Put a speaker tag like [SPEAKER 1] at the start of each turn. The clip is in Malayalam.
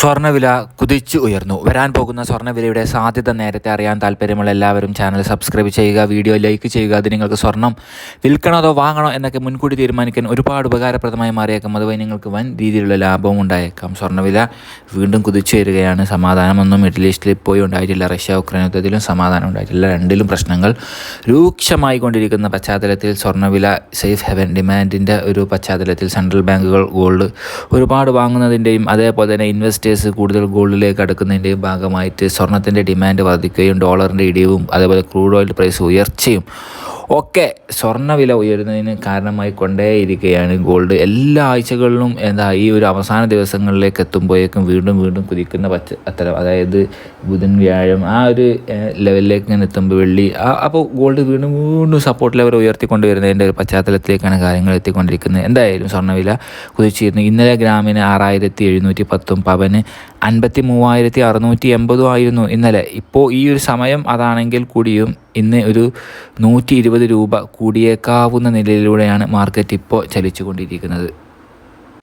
[SPEAKER 1] സ്വർണവില കുതിച്ചു ഉയർന്നു. വരാൻ പോകുന്ന സ്വർണവിലയുടെ സാധ്യത നേരത്തെ അറിയാൻ താല്പര്യമുള്ള എല്ലാവരും ചാനൽ സബ്സ്ക്രൈബ് ചെയ്യുക വീഡിയോ ലൈക്ക് ചെയ്യുക. അത് നിങ്ങൾക്ക് സ്വർണം വിൽക്കണോ അതോ വാങ്ങണോ എന്നൊക്കെ മുൻകൂട്ടി തീരുമാനിക്കാൻ ഒരുപാട് ഉപകാരപ്രദമായി മാറിയേക്കാം. അതുവഴി നിങ്ങൾക്ക് വൻ രീതിയിലുള്ള ലാഭവും ഉണ്ടായേക്കാം. സ്വർണവില വീണ്ടും കുതിച്ചു വരികയാണ്. സമാധാനമൊന്നും മിഡിൽ ഈസ്റ്റിൽ പോയി ഉണ്ടായിട്ടില്ല. റഷ്യ ഉക്രൈൻ യുദ്ധത്തിലും സമാധാനം ഉണ്ടായിട്ടില്ല. രണ്ടിലും പ്രശ്നങ്ങൾ രൂക്ഷമായി കൊണ്ടിരിക്കുന്ന പശ്ചാത്തലത്തിൽ സ്വർണവില സേഫ് ഹെവൻ ഡിമാൻഡിന്റെ ഒരു പശ്ചാത്തലത്തിൽ സെൻട്രൽ ബാങ്കുകൾ ഗോൾഡ് ഒരുപാട് വാങ്ങുന്നതിന്റെയും അതേപോലെ തന്നെ ഇൻവെസ്റ്റേഴ്സ് കൂടുതൽ ഗോൾഡിലേക്ക് അടുക്കുന്നതിന്റെയും ഭാഗമായിട്ട് സ്വർണത്തിന്റെ ഡിമാൻഡ് വർദ്ധിക്കുകയും ഡോളറിന്റെ ഇടിവും അതേപോലെ ക്രൂഡ് ഓയിൽ പ്രൈസ് ഉയർച്ചയും ഒക്കെ സ്വർണവില ഉയരുന്നതിന് കാരണമായി കൊണ്ടേയിരിക്കുകയാണ് ഗോൾഡ്. എല്ലാ ആഴ്ചകളിലും എന്താ ഈ ഒരു അവസാന ദിവസങ്ങളിലേക്ക് എത്തുമ്പോഴേക്കും വീണ്ടും വീണ്ടും കുതിക്കുന്ന പച്ച അത്തരം അതായത് ബുധൻ വ്യാഴം ആ ഒരു ലെവലിലേക്ക് ഇങ്ങനെ എത്തുമ്പോൾ വെള്ളി അപ്പോൾ ഗോൾഡ് വീണ്ടും വീണ്ടും സപ്പോർട്ട് ലെവൽ ഉയർത്തിക്കൊണ്ടുവരുന്നതിന്റെ ഒരു പശ്ചാത്തലത്തിലേക്കാണ് കാര്യങ്ങൾ എത്തിക്കൊണ്ടിരിക്കുന്നത്. എന്തായാലും സ്വർണവില കുതിച്ചിരുന്നു. ഇന്നലെ ഗ്രാമിന് ആറായിരത്തി എഴുന്നൂറ്റി പത്തും പവന് അൻപത്തി മൂവായിരത്തി അറുന്നൂറ്റി എൺപതും ആയിരുന്നു ഇന്നലെ. ഇപ്പോൾ ഈ ഒരു സമയം അതാണെങ്കിൽ കൂടിയും ഇന്ന് ഒരു നൂറ്റി രൂപ കൂടിയേക്കാവുന്ന നിലയിലൂടെയാണ് മാർക്കറ്റ് ഇപ്പോൾ ചലിച്ചുകൊണ്ടിരിക്കുന്നത്.